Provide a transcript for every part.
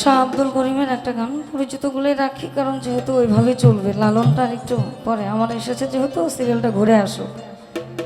শাহ আব্দুল করিমের একটা গান পরিচিতগুলোই রাখি, কারণ যেহেতু ওইভাবে চলবে লালনটা একটু পরে। আমার এসেছে যেহেতু সিরিয়ালটা ঘুরে আসো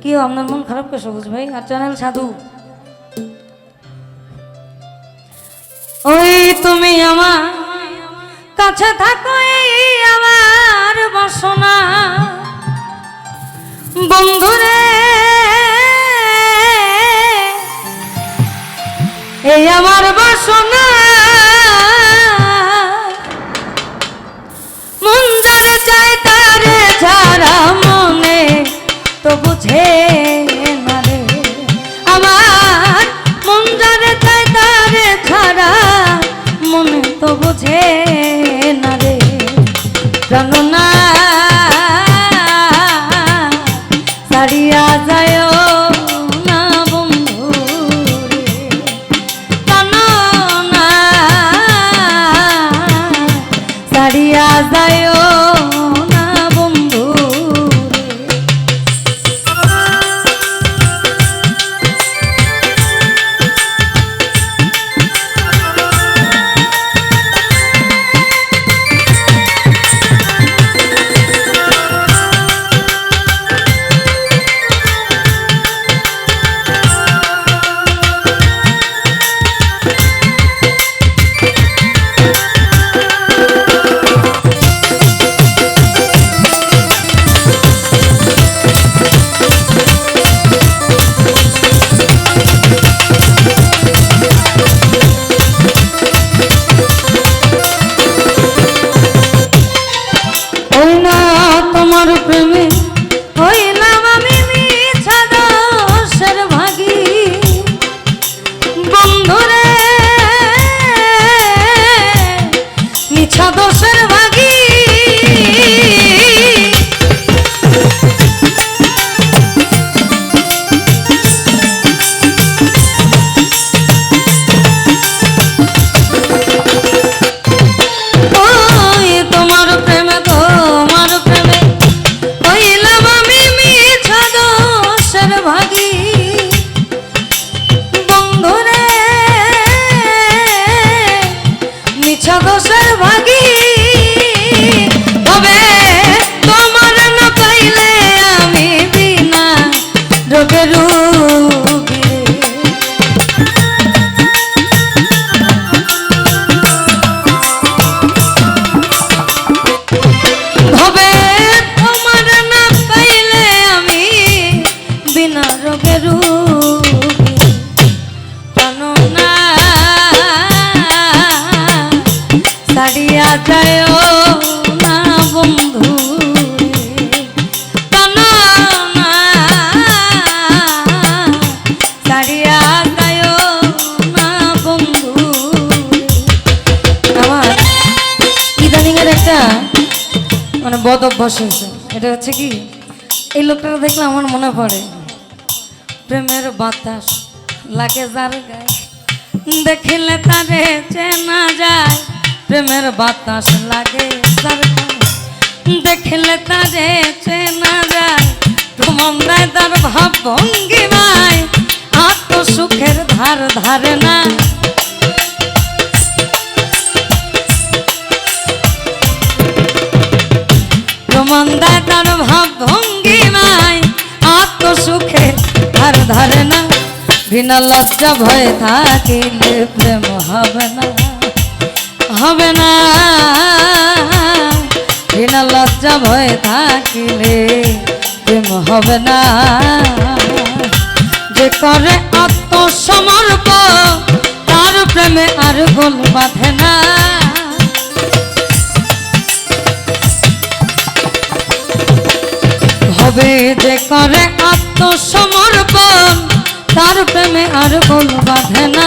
কি আপনার মন খারাপ কে সবুজ ভাই? আর চ্যানেল সাধু। ওই তুমি আমার কাছে থাকো আমার বাসনা। বন্ধুরে, এই আমার বাসনা। তো বুঝে না রে। আমার মন যারে তাই তারে ছাড়া, মনে তো বুঝে না রে। জানো মিছা দোষের ভাগী যায় না বন্ধু মানে বদ অভ্যাস হয়েছে। এটা হচ্ছে কি, এই লোকটা দেখলে আমার মনে পড়ে, প্রেমের বাতাস লাগে যার গায়ে। দেখিলে তারে চেনা যায়। প্রেমের বাতাস লাগে দেখিলে তারে চেনা যায় তোমার তার ভাব ভঙ্গিমায় আত্ম সুখের ধার ধারে না। প্রমাণ দেয় তার ভাব ভঙ্গিমায় আত্মসুখে আর ধরে না। বিনা লজ্জা ভয়ে থাকিলে প্রেম হবে না। হবে না। বিনা লজ্জা ভয়ে থাকিলে প্রেম হবে না। যে করে আত্মসমর্প, তার প্রেমে আর গোল বাঁধে না। হবে যে করে আত্মসমর্পণ তার প্রেমে আর গোল বাঁধে না।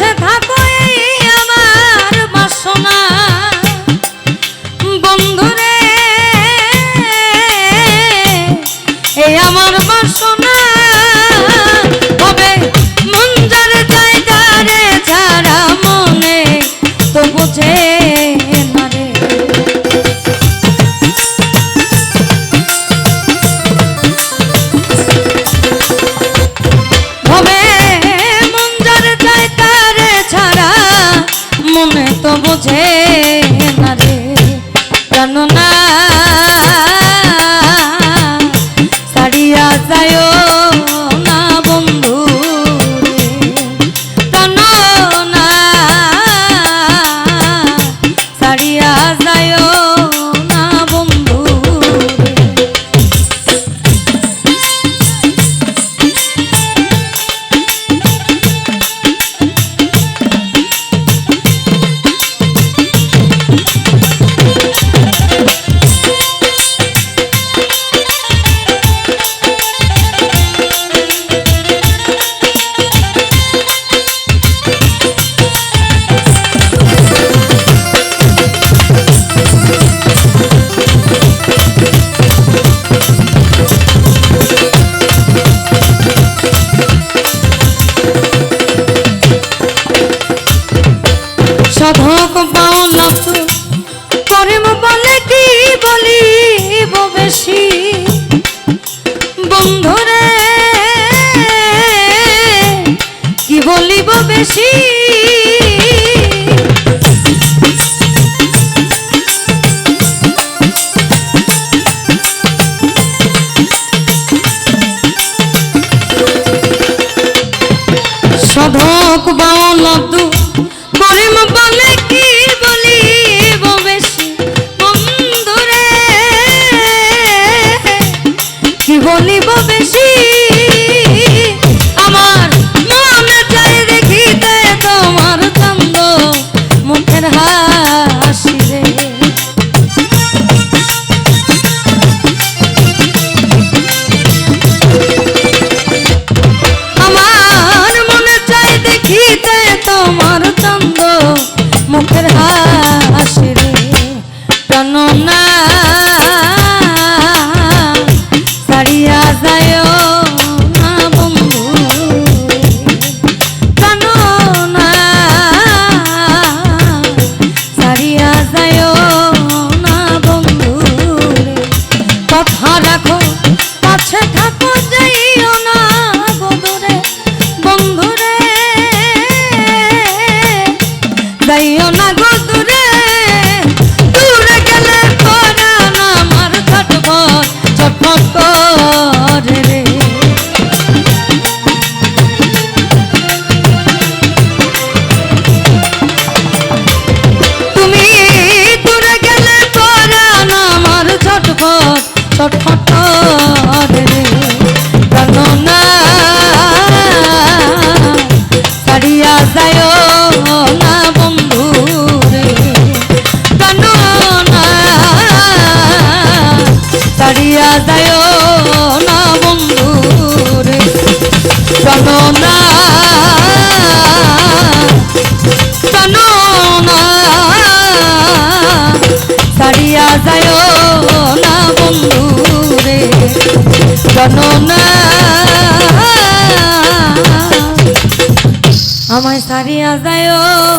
বসে থাক। প্রাণনা আমায় সারিয়া যায় না